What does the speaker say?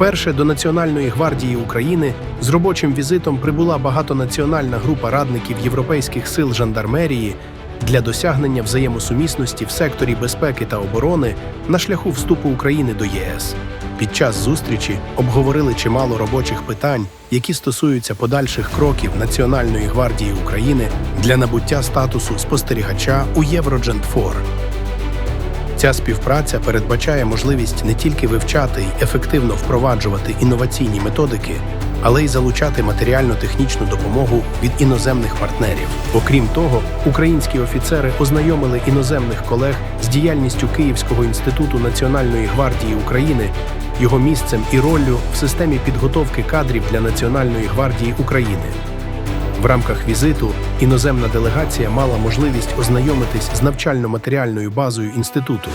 Вперше до Національної гвардії України з робочим візитом прибула багатонаціональна група радників європейських сил жандармерії для досягнення взаємосумісності в секторі безпеки та оборони на шляху вступу України до ЄС. Під час зустрічі обговорили чимало робочих питань, які стосуються подальших кроків Національної гвардії України для набуття статусу спостерігача у Євроджент-4. Ця співпраця передбачає можливість не тільки вивчати й ефективно впроваджувати інноваційні методики, але й залучати матеріально-технічну допомогу від іноземних партнерів. Окрім того, українські офіцери ознайомили іноземних колег з діяльністю Київського інституту Національної гвардії України, його місцем і роллю в системі підготовки кадрів для Національної гвардії України. В рамках візиту іноземна делегація мала можливість ознайомитись з навчально-матеріальною базою інституту.